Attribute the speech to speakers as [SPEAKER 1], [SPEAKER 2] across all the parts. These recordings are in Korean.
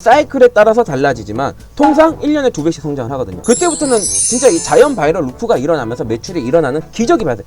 [SPEAKER 1] 사이클에 따라서 달라지지만 통상 1년에 두 배씩 성장을 하거든요. 그때부터는 진짜 이 자연 바이럴 루프가 일어나면서 매출이 일어나는 기적이 발생.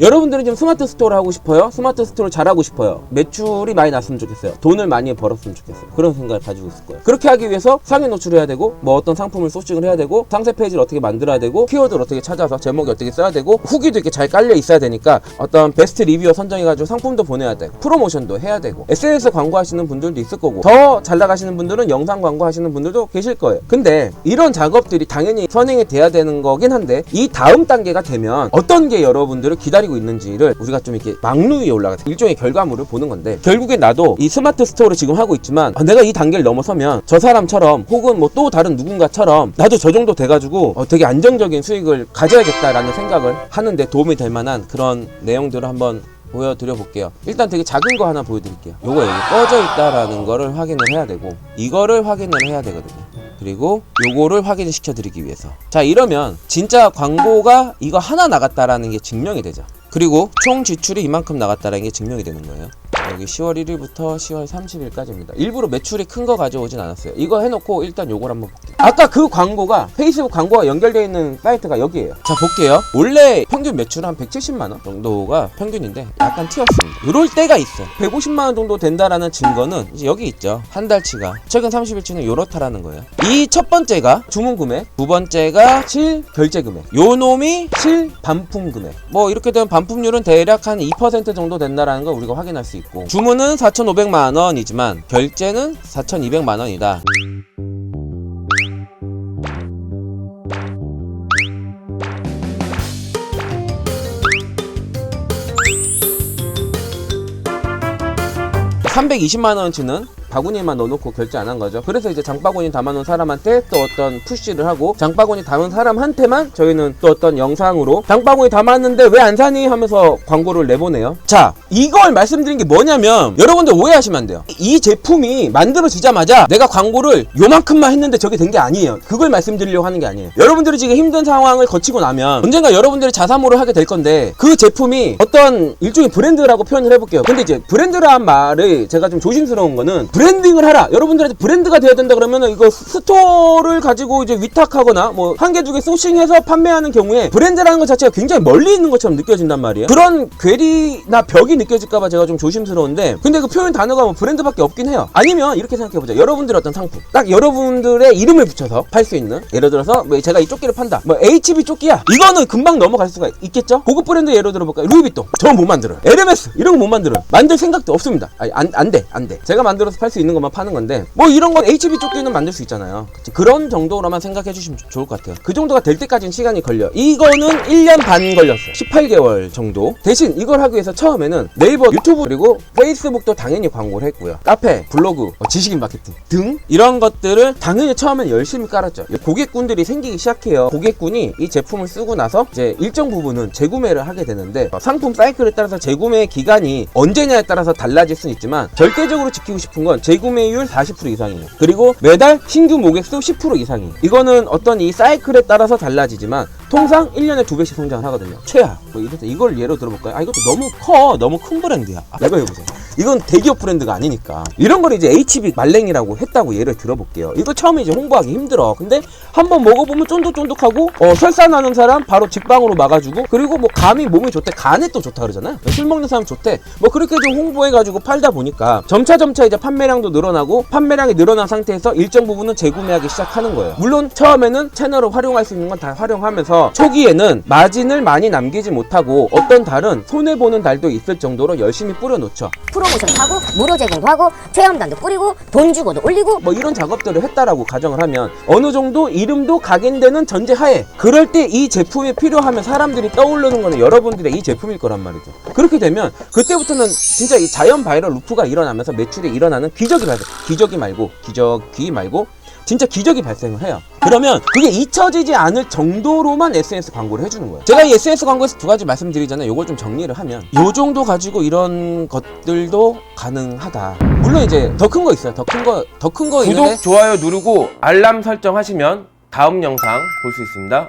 [SPEAKER 1] 여러분들은 지금 스마트 스토어를 하고 싶어요? 스마트 스토어를 잘하고 싶어요? 매출이 많이 났으면 좋겠어요. 돈을 많이 벌었으면 좋겠어요. 그런 생각을 가지고 있을 거예요. 그렇게 하기 위해서 상위 노출해야 되고, 뭐 어떤 상품을 소싱을 해야 되고, 상세 페이지를 어떻게 만들어야 되고, 키워드를 어떻게 찾아서 제목이 어떻게 써야 되고, 후기도 이렇게 잘 깔려 있어야 되니까 어떤 베스트 리뷰어 선정해가지고 상품도 보내야 되고, 프로모션도 해야 되고, SNS 광고 하시는 분들도 있을 거고, 더 잘 나가시는 분들은 영상 광고 하시는 분들도 계실 거예요. 근데 이런 작업들이 당연히 선행이 돼야 되는 거긴 한데, 이 다음 단계가 되면 어떤 게 여러분들을 기다리고 있는지를 우리가 좀 이렇게 막루 위에 올라가서 일종의 결과물을 보는 건데 결국에 나도 이 스마트 스토어를 지금 하고 있지만 아, 내가 이 단계를 넘어서면 저 사람처럼 혹은 뭐 또 다른 누군가처럼 나도 저 정도 돼가지고 어, 되게 안정적인 수익을 가져야겠다라는 생각을 하는데 도움이 될 만한 그런 내용들을 한번 보여드려 볼게요. 일단 되게 작은 거 하나 보여드릴게요. 요거 여기 꺼져 있다라는 거를 확인을 해야 되고 이거를 확인을 해야 되거든요. 그리고 요거를 확인 시켜 드리기 위해서 자 이러면 진짜 광고가 이거 하나 나갔다라는 게 증명이 되죠 그리고 총 지출이 이만큼 나갔다라는 게 증명이 되는 거예요. 여기 10월 1일부터 10월 30일까지입니다. 일부러 매출이 큰 거 가져오진 않았어요. 이거 해놓고 일단 요걸 한번 볼게요 아까 그 광고가 페이스북 광고가 연결되어 있는 사이트가 여기에요. 자 볼게요. 원래 평균 매출 한 170만원 정도가 평균인데 약간 튀었습니다. 이럴 때가 있어 150만원 정도 된다라는 증거는 이제 여기 있죠. 한 달치가. 최근 30일치는 요렇다라는 거예요. 이 첫 번째가 주문 금액 두 번째가 실 결제 금액 요 놈이 실 반품 금액 뭐 이렇게 되면 반품률은 대략 한 2% 정도 된다라는 걸 우리가 확인할 수 있고. 주문은 4,500만 원이지만 결제는 4,200만 원이다 (320만 원치는) 바구니에만 넣어놓고 결제 안 한 거죠. 그래서 이제 장바구니 담아놓은 사람한테 또 어떤 푸시를 하고 장바구니 담은 사람한테만 저희는 또 어떤 영상으로 장바구니 담았는데 왜 안 사니 하면서 광고를 내보내요. 자, 이걸 말씀드린 게 뭐냐면 여러분들 오해하시면 안 돼요. 이 제품이 만들어지자마자 내가 광고를 요만큼만 했는데 저게 된 게 아니에요. 그걸 말씀드리려고 하는 게 아니에요. 여러분들이 지금 힘든 상황을 거치고 나면 언젠가 여러분들이 자사모를 하게 될 건데 그 제품이 어떤 일종의 브랜드라고 표현을 해볼게요. 근데 이제 브랜드라는 말을 제가 좀 조심스러운 거는 브랜딩을 하라. 여러분들한테 브랜드가 돼야 된다 그러면 이거 스토어를 가지고 이제 위탁하거나 뭐 한 개 두 개 소싱해서 판매하는 경우에 브랜드라는 것 자체가 굉장히 멀리 있는 것처럼 느껴진단 말이에요. 그런 괴리나 벽이 느껴질까봐 제가 좀 조심스러운데 근데 그 표현 단어가 뭐 브랜드밖에 없긴 해요. 아니면 이렇게 생각해보자. 여러분들의 어떤 상품 딱 여러분들의 이름을 붙여서 팔 수 있는 예를 들어서 뭐 제가 이 조끼를 판다. 뭐 HB 조끼야. 이거는 금방 넘어갈 수가 있겠죠? 고급 브랜드 예를 들어볼까요? 루이비통. 저는 못 만들어요. 에르메스 이런 거 못 만들어요. 만들 생각도 없습니다. 아니 안, 안 돼. 안 돼. 제가 만들어서 팔수 있는 것만 파는 건데 뭐 이런 건 HB 조끼는 만들 수 있잖아요. 그치? 그런 정도로만 생각해 주시면 좋- 좋을 것 같아요. 그 정도가 될 때까지는 시간이 걸려. 이거는 1년 반 걸렸어요. 18개월 정도. 대신 이걸 하기 위해서 처음에는 네이버, 유튜브 그리고 페이스북도 당연히 광고를 했고요. 카페, 블로그, 뭐 지식인 마케팅 등 이런 것들을 당연히 처음엔 열심히 깔았죠. 고객군들이 생기기 시작해요. 고객군이 이 제품을 쓰고 나서 이제 일정 부분은 재구매를 하게 되는데 어, 상품 사이클에 따라서 재구매 기간이 언제냐에 따라서 달라질 수는 있지만 절대적으로 지키고 싶은 건 재구매율 40% 이상이에요. 그리고 매달 신규 모객수 10% 이상이에요. 이거는 어떤 이 사이클에 따라서 달라지지만 통상 1년에 두 배씩 성장을 하거든요. 최하. 뭐 이걸 예로 들어볼까요? 아, 이것도 너무 커. 너무 큰 브랜드야. 아, 이거 해보세요. 이건 대기업 브랜드가 아니니까. 이런 걸 이제 HB 말랭이라고 했다고 예를 들어볼게요. 이거 처음에 이제 홍보하기 힘들어. 근데 한번 먹어보면 쫀득쫀득하고, 어, 나는 사람 바로 직방으로 막아주고, 그리고 뭐 감이 몸에 좋대. 간에 또 좋다 그러잖아요. 술 먹는 사람 좋대. 뭐 그렇게 좀 홍보해가지고 팔다 보니까 점차 점차 이제 판매량도 늘어나고, 판매량이 늘어난 상태에서 일정 부분은 재구매하기 시작하는 거예요. 물론 처음에는 채널을 활용할 수 있는 건 다 활용하면서 초기에는 마진을 많이 남기지 못하고 어떤 달은 손해보는 달도 있을 정도로 열심히 뿌려놓죠.
[SPEAKER 2] 프로 모션도 하고 무료 제공도 하고 체험단도 뿌리고 돈 주고도 올리고
[SPEAKER 1] 뭐 이런 작업들을 했다라고 가정을 하면 어느 정도 이름도 각인되는 전제하에 그럴 때 이 제품이 필요하면 사람들이 떠오르는 거는 여러분들의 이 제품일 거란 말이죠. 그렇게 되면 그때부터는 진짜 이 자연 바이럴 루프가 일어나면서 매출이 일어나는 기적이 발생. 기적이 말고 기적이 말고 진짜 기적이 발생을 해요. 그러면 그게 잊혀지지 않을 정도로만 SNS 광고를 해주는 거예요. 제가 이 SNS 광고에서 두 가지 말씀드리잖아요. 요걸 좀 정리를 하면 요 정도 가지고 이런 것들도 가능하다. 물론 이제 더 큰 거 있어요. 더 큰 거, 더 큰 거 있는데
[SPEAKER 3] 좋아요 누르고 알람 설정하시면 다음 영상 볼 수 있습니다.